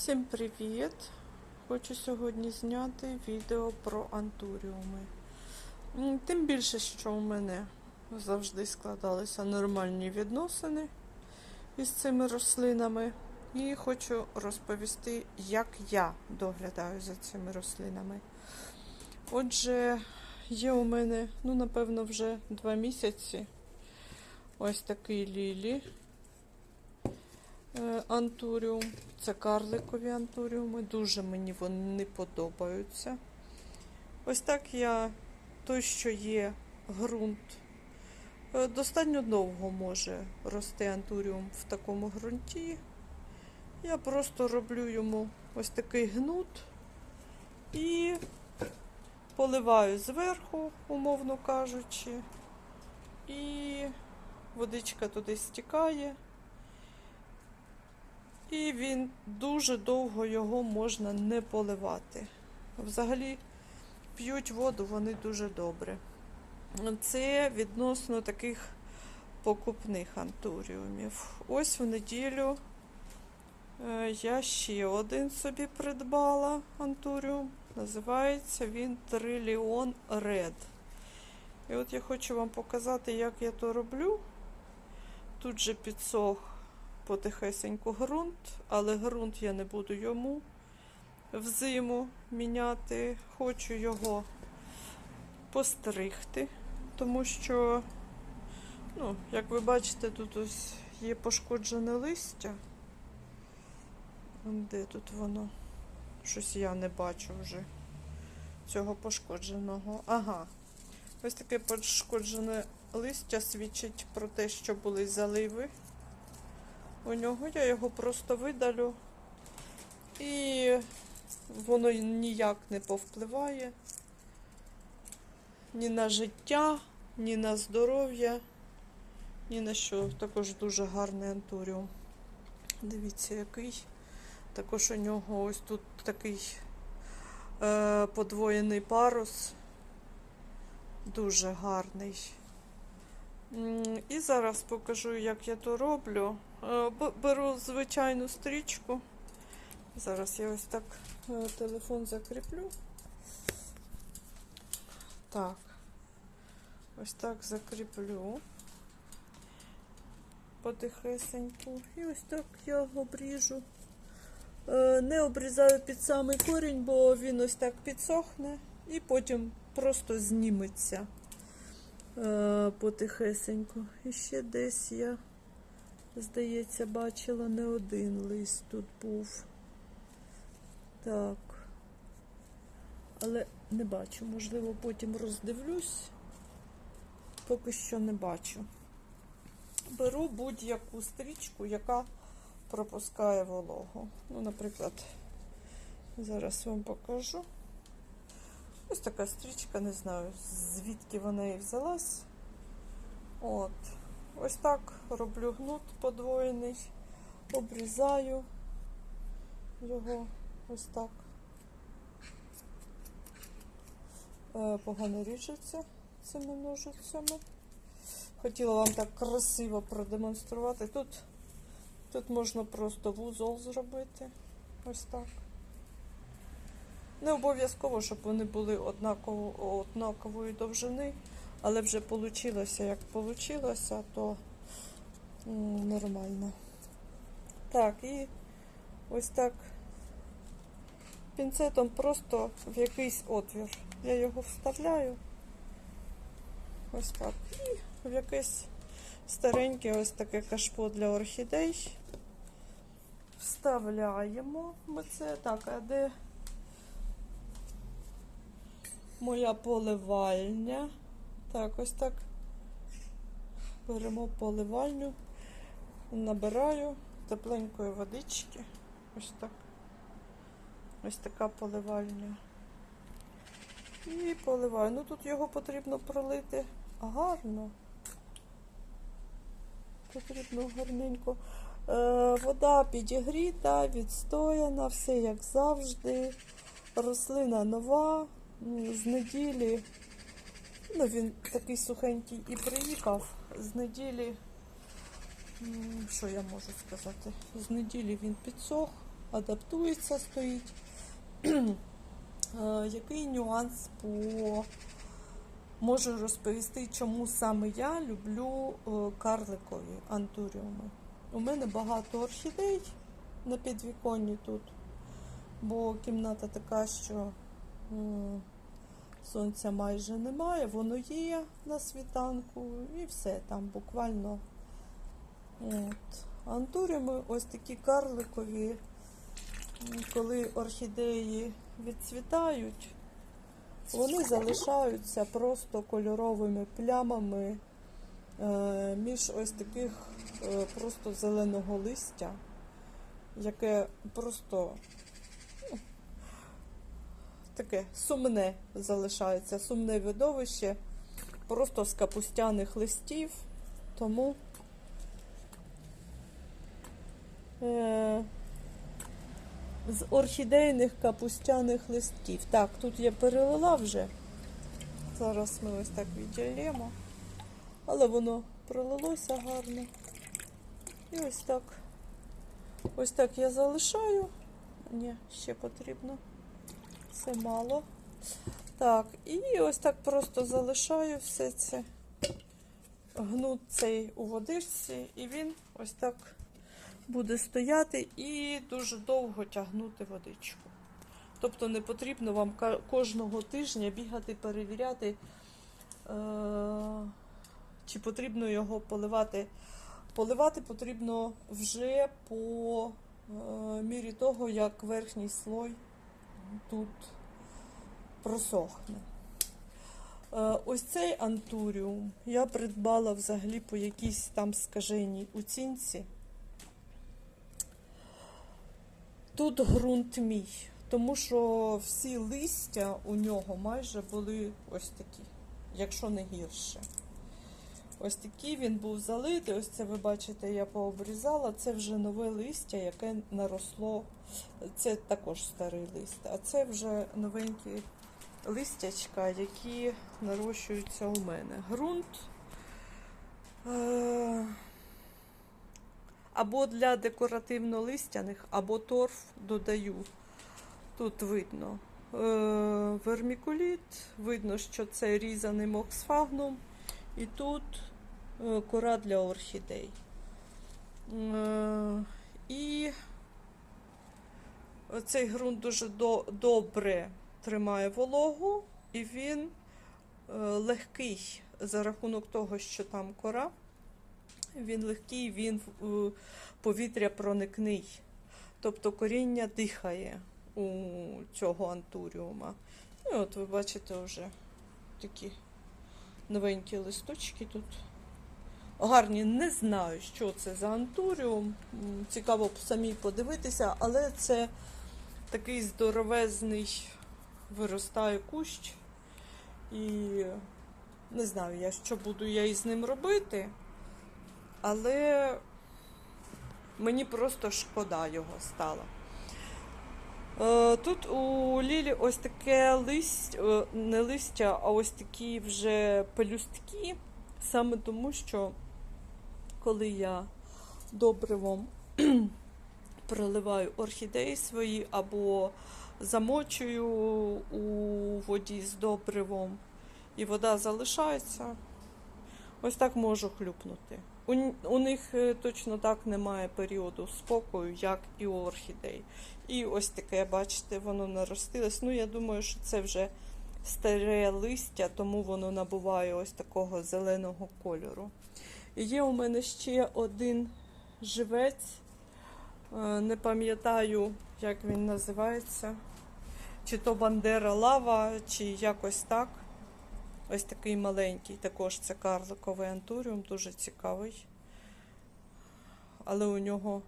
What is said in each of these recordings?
Всім привіт! Хочу сьогодні зняти відео про антуріуми. Тим більше, що у мене завжди складалися нормальні відносини із цими рослинами. І хочу розповісти, як я доглядаю за цими рослинами. Отже, є у мене, ну, напевно, вже два місяці ось такий лілі. Е, Антуріум. Це карликові антуріуми. Дуже мені вони не подобаються. Ось так я той, що є ґрунт. Е, Достатньо довго може рости антуріум в такому ґрунті. Я просто роблю йому ось такий гнут і поливаю зверху, умовно кажучи, і водичка туди стікає. І він дуже довго його можна не поливати. Взагалі п'ють воду вони дуже добре. Це відносно таких покупних антуріумів. Ось в неділю е, я ще один собі придбала антуріум. Називається він Триліон Ред. І от я хочу вам показати, як я то роблю. Тут же підсох потихесеньку ґрунт, але ґрунт я не буду йому взиму міняти. Хочу його постригти, тому що, ну, як ви бачите, тут ось є пошкоджене листя. Де тут воно? Щось я не бачу вже цього пошкодженого. Ага. Ось таке пошкоджене листя свідчить про те, що були заливи у нього. Я його просто видалю. І воно ніяк не повпливає ні на життя, ні на здоров'я, ні на що. Також дуже гарний антуріум. Дивіться, який. Також у нього ось тут такий е, подвоєний парус. Дуже гарний. І зараз покажу, як я то роблю. Е, Беру звичайну стрічку. Зараз я ось так е, телефон закріплю. Так. Ось так закріплю. Потихесеньку. І ось так я обріжу. Е, Не обрізаю під самий корінь, бо він ось так підсохне і потім просто зніметься е, потихесеньку. І ще десь я, здається, бачила не один лист тут був. Так. Але не бачу. Можливо, потім роздивлюсь. Поки що не бачу. Беру будь-яку стрічку, яка пропускає вологу. Ну, наприклад, зараз вам покажу. Ось така стрічка, не знаю, звідки вона і взялась. От. Ось так роблю гнут подвоєний, обрізаю його ось так. Е, Погано ріжеться цими ножицями. Хотіла вам так красиво продемонструвати. Тут, тут можна просто вузол зробити. Ось так. Не обов'язково, щоб вони були однаково, однакової довжини, але вже вийшло, як вийшло, то нормально. Так, і ось так пінцетом просто в якийсь отвір. Я його вставляю. Ось так. І в якесь стареньке ось таке кашпо для орхідей. Вставляємо ми це. Так, а де моя поливальня? Так, ось так. Беремо поливальню, набираю тепленької водички. Ось так. Ось така поливальня. І поливаю. Ну тут його потрібно пролити гарно. Потрібно гарненько. Е, вода підігріта, відстояна, все як завжди. Рослина нова. З неділі, ну він такий сухенький і приїхав. З неділі, що я можу сказати? З неділі він підсох. адаптується, стоїть. Е, Який нюанс по можу розповісти, чому саме я люблю е, карликові антуріуми. У мене багато орхідей на підвіконні тут, бо кімната така, що сонця майже немає, воно є на світанку і все там буквально. От. Антуріуми ось такі карликові, коли орхідеї відцвітають, вони залишаються просто кольоровими плямами е, між ось таких е, просто зеленого листя, яке просто таке сумне залишається, сумне видовище, просто з капустяних листів. Тому е, з орхідейних капустяних листів. Так, тут я перелила вже. Зараз ми ось так відділимо. Але воно пролилося гарно. І ось так. Ось так я залишаю. Ні, ще потрібно. Це мало. Так, і ось так просто залишаю все це. Гнут цей у водичці, і він ось так буде стояти і дуже довго тягнути водичку. Тобто не потрібно вам кожного тижня бігати, перевіряти, е- чи потрібно його поливати. Поливати потрібно вже по е- мірі того, як верхній слой тут просохне. Е, Ось цей антуріум я придбала взагалі по якійсь там скаженій оцінці. Тут ґрунт мій, тому що всі листя у нього майже були ось такі, якщо не гірше. Ось такий він був залитий. Ось це ви бачите, я пообрізала. Це вже нове листя, яке наросло. Це також старий лист, а це вже новенькі листячка, які нарощуються у мене. Грунт. Е- або для декоративно-листяних, або торф додаю. Тут видно е, вермікуліт, видно, що це різаний моксфагнум, і тут кора для орхідей. Е, і цей ґрунт дуже добре тримає вологу, і він е, легкий за рахунок того, що там кора. Він легкий, він е, повітря проникний. Тобто коріння дихає у цього антуріума. І от ви бачите вже такі новенькі листочки тут. Гарні, не знаю, що це за антуріум. Цікаво самі подивитися, але це такий здоровезний виростає кущ. І не знаю я, що буду я із ним робити. Але мені просто шкода його стало. Е, Тут у Лілі ось таке листя, не листя, а ось такі вже пелюстки. Саме тому, що коли я добривом проливаю орхідеї свої або замочую у воді з добривом, і вода залишається, ось так можу хлюпнути. У, у них е, точно так немає періоду спокою, як і у орхідей. І ось таке, бачите, воно наростилось. Ну, я думаю, що це вже старе листя, тому воно набуває ось такого зеленого кольору. Є у мене ще один живець. Е, Не пам'ятаю, як він називається. Чи то Бандера лава, чи якось так. Ось такий маленький, також це карликовий антуріум, дуже цікавий. Але у нього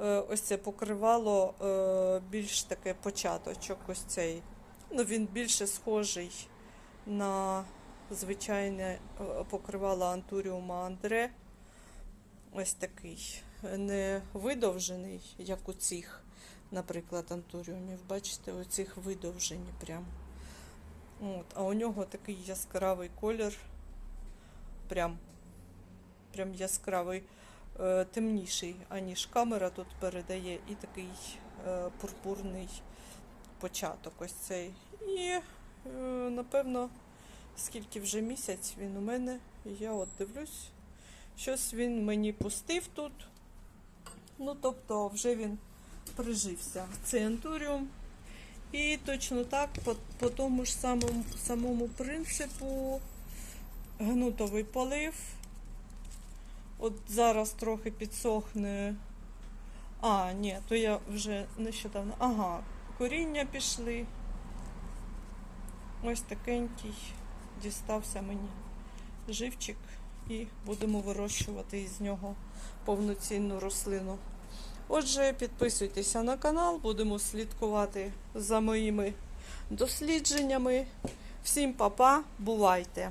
е, ось це покривало е, більш таке початочок. Ось цей. Ну, він більше схожий на звичайне е, покривало антуріума Андре. Ось такий. Не видовжений, як у цих, наприклад, антуріумів. Бачите, у цих видовжені прям. От, а у нього такий яскравий колір. Прям, прям яскравий. е, темніший, аніж камера тут передає, і такий е, пурпурний початок ось цей. І е, напевно, скільки вже місяць він у мене, я от дивлюсь, щось він мені пустив тут. Ну, тобто, вже він прижився. Цей антуріум. І точно так, по, по тому ж самому, самому принципу, гнутовий полив. От зараз трохи підсохне. А, ні, то я вже нещодавно. Ага, коріння пішли. Ось такенький дістався мені живчик і будемо вирощувати із нього повноцінну рослину. Отже, підписуйтеся на канал, будемо слідкувати за моїми дослідженнями. Всім па-па, бувайте!